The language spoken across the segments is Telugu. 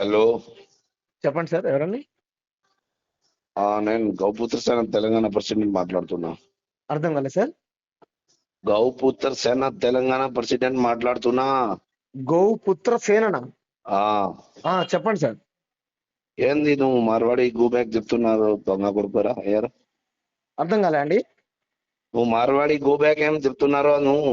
హలో. చెప్పండి సార్ ఎవరండి? నేను గౌపుత్ర సేన తెలంగాణ ప్రెసిడెంట్ మాట్లాడుతున్నా. అర్థం కాలేదు సార్. గౌపుత్ర సేన తెలంగాణ ప్రెసిడెంట్ మాట్లాడుతున్నా. గోపుత్ర ఆ, చెప్పండి సార్. ఏంది నువ్వు మార్వాడి గో బ్యాక్ చెప్తున్నారు దొంగ కొడుకురా ఏరా అర్థం కాలే అండి. నువ్వు మార్వాడి గో బ్యాక్ ఏం చెప్తున్నారో నువ్వు?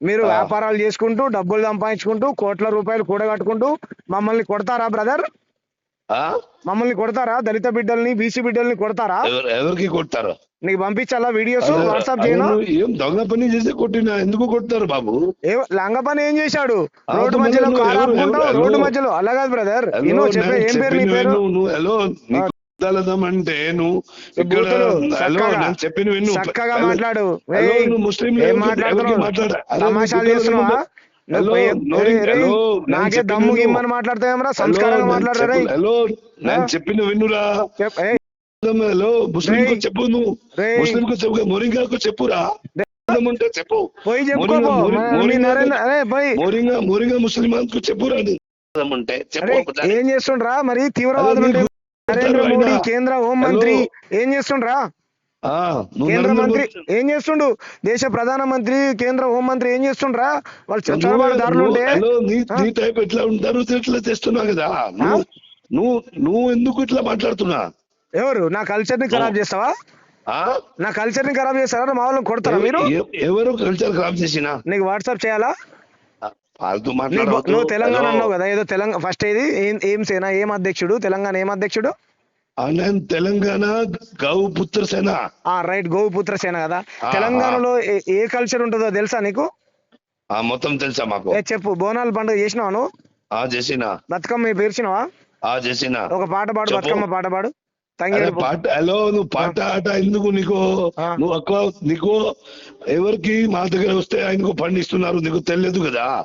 మీరు. వ్యాపారాలు చేసుకుంటూ డబ్బులు సంపాదించుకుంటూ కోట్ల రూపాయలు కూడగట్టుకుంటూ మమ్మల్ని కొడతారా బ్రదర్? మమ్మల్ని కొడతారా? దళిత బిడ్డల్ని బీసీ బిడ్డల్ని కొడతారా? ఎవరు- ఎవరికి కొడతారు? నీకు పంపించాలా వీడియోస్? వాట్సాప్ చేయను? నువ్వు ఏం దొంగ పని చేసి కొట్టినా ఎందుకు కొడతారు బాబు? ఏ లంగ పని ఏం చేశాడు? రోడ్డు మధ్యలో రోడ్డు. మధ్యలో? అలా కాదు బ్రదర్. నేను చెప్పే ఏం పేరు నీ హలో అంటే నువ్వు ఇక్కడ చెప్పిన చక్కగా మాట్లాడు. ముస్లిం నాకే దమ్ము మాట్లాడతావేమరా? హలో, సంస్కారంగా మాట్లాడరా హలో నేను? చెప్పిన ఏయ్, హలో ముస్లిం. చెప్పు నువ్వు. ముస్లిం కు చెప్పు మొరింగాకు చెప్పురా? ఉంటే చెప్పు. పోయి చెప్పుకో మోరింగా- ముస్లిమాన్కు చెప్పురా ఒకసారి. ఏం చేస్తుండ్రా? మరి తీవ్రవాదులు నీకు నరేంద్ర. మోడీ కేంద్ర హోం. మంత్రి ఏం చేస్తుండ్రా? కేంద్ర మంత్రి ఏం చేస్తుండు? దేశ ప్రధాన మంత్రి కేంద్ర హోం మంత్రి ఏం చేస్తుండ్రా? వాళ్ళు చొరబాటు దారులు ఉంటే నీ టైప్ ఎట్లా ఉంటారు ఇట్లా చేస్తున్నావు కదా? నువ్వు నువ్వు ఎందుకు ఇట్లా మాట్లాడుతున్నా? ఎవరు? నా కల్చర్ని ఖరాబ్ చేస్తావా? నా కల్చర్ని ఖరాబ్ చేస్తారా? మా వాళ్ళని కొడతారా మీరు? ఎవ- ఎవరు కల్చర్ ఖరాబ్ చేసినా? నీకు వాట్సాప్ చేయాలా? నీకు- మాట్లాడవద్దు. నువ్వు తెలంగాణ. అన్నావు కదా ఏదో తెలంగాణ ఫస్ట్ ఏది? ఏం ఏం సేన? ఏం అధ్యక్షుడు? తెలంగాణ ఏం అధ్యక్షుడు? నేను తెలంగాణ గౌ పుత్ర సేన. ఆ రైట్ గోపుత్ర సేన కదా. తెలంగాణలో ఏ- కల్చర్ ఉంటుందో తెలుసా నీకు? ఆ మొత్తం తెలుసా మాకు? ఏ చెప్పు బోనాల పండుగ చేసినావా నువ్వు? ఆ చేసిన. బతుకమ్మ పేర్చినావా ఆ చేసిన. ఒక పాట పాడు. బతుకమ్మ పాట పాడు. పాట హలో నువ్వు పాట ఆట ఎందుకు నీకు. నువ్వు ఎక్కువ నీకు ఎవరికి మా దగ్గర వస్తే ఆయనకు పండిస్తున్నారు నీకు తెలియదు కదా?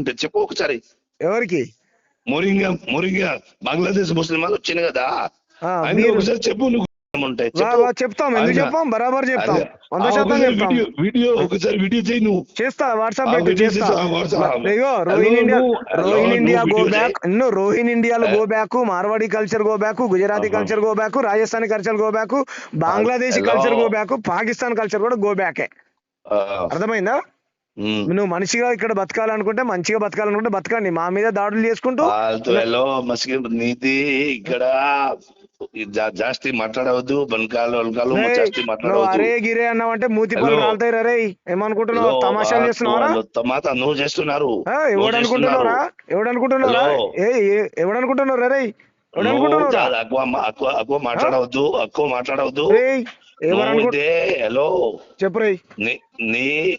ఉంటే చెప్పు ఒకసారి. ఎవరికి? మోరింగా మోరింగా బంగ్లాదేశ్ ముస్లిం వాళ్ళు వచ్చింది కదా. ఆయన ఒకసారి చెప్పు నువ్వు చెప్తాం. ఎందుకు చెప్పాం బరాబర్ చెప్తాం. వంద శాతం చెప్తాం. వీడియో ఒకసారి వీడియో చేయి నువ్వు. చేస్తా WhatsApp hello, Rohin India Rohin India go back. ఇన్ను Rohin ఇండియాలో. Go back Marwadi culture go back Gujarati. Culture go back Rajasthani culture go back Bangladeshi. Culture go back Pakistan culture కూడా గో బ్యాకే అర్థమైందా. నువ్వు మనిషిగా ఇక్కడ బతకాలనుకుంటే మంచిగా బతకాలనుకుంటే బతకండి. మా మీద దాడులు చేసుకుంటూ నీది ఇక్కడ జాస్తి మాట్లాడవద్దు. బనకాలు వనకాలు జాస్తి మాట్లాడవద్దు. అరే గిరే అన్నావంటే మూతి. రాలుతాయి రే ఏమనుకుంటున్నావు? తమాషాలు వాళ్ళు తమాత నువ్వు చేస్తున్నారు. ఆ, నువ్వు ఎవడు అనుకుంటున్నారా చేస్తున్నారు. ఎవడు అనుకుంటున్నారా హలో. ఏ ఏ- ఎవడు అనుకుంటున్నారా రే? ఎక్కువ మాట్లాడవద్దు. ఎక్కువ మాట్లాడవద్దు. హలో. చెప్పు నీ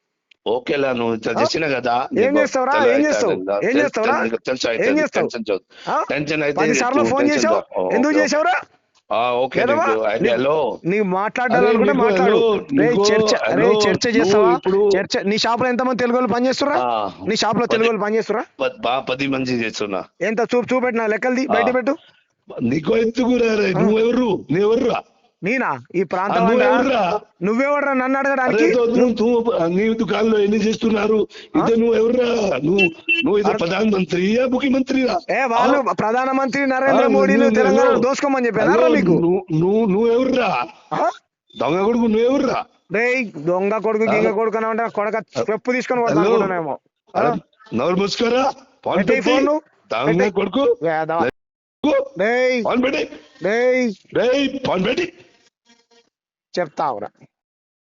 ఓకేలా నువ్వు చేసిన కదా ఏం చేస్తావురా? ఏం చేస్తావు? ఏం చేస్తావురా? ఏం చేస్తావు? టెన్షన్ అయితే పది సార్లు ఫోన్ చేసావు? ఎందుకు. చేసావురా? ఆ, ఓకే నీ- హలో. నీకు మాట్లాడాలనుకుంటే మాట్లాడు. నీకు చర్చ రే చర్చ చేస్తావా? చర్చ నీ షాప్లో ఎంతమంది తెలుగు వాళ్ళు పనిచేస్తురా నీ షాప్లో తెలుగు వాళ్ళు పనిచేస్తురా పది మంది చేస్తున్నా. ఎంత? చూపు చూపెట్టిన లెక్కలది బయట. పెట్టు. నీకు ఎందుకు రే నువ్వెవరు? నువ్వెవరు నేనా? ఈ ప్రాంతం నువ్వెవడరా నన్ను అడగడానికి? అరే తో నువ్వు నువ్వు నీ దుకాణంలో ఎన్ని చేస్తున్నారు? ఇదే నువ్వు ఎవరురా నువ్వు నువ్వు ఇది ప్రధాన మంత్రియా ముఖ్యమంత్రిరా? ఏ వాళ్ళు ప్రధానమంత్రి నరేంద్ర మోడీని నువ్వు- తెలంగాణ నువ్వు- దోసుకోమని చెప్పారా మీకు నువ్వు నువ్వు ఆ? దొంగ కొడుకు నువ్వెవరురా రేయ్ దొంగ కొడుకు గింగ కొడుకు అని అంటే కొడక చెప్పు తీసుకొని అరే, నోరు మూసుకోరా. దొంగ. కొడుకు. వేదవా. రేయ్. ఫోన్ పెట్టి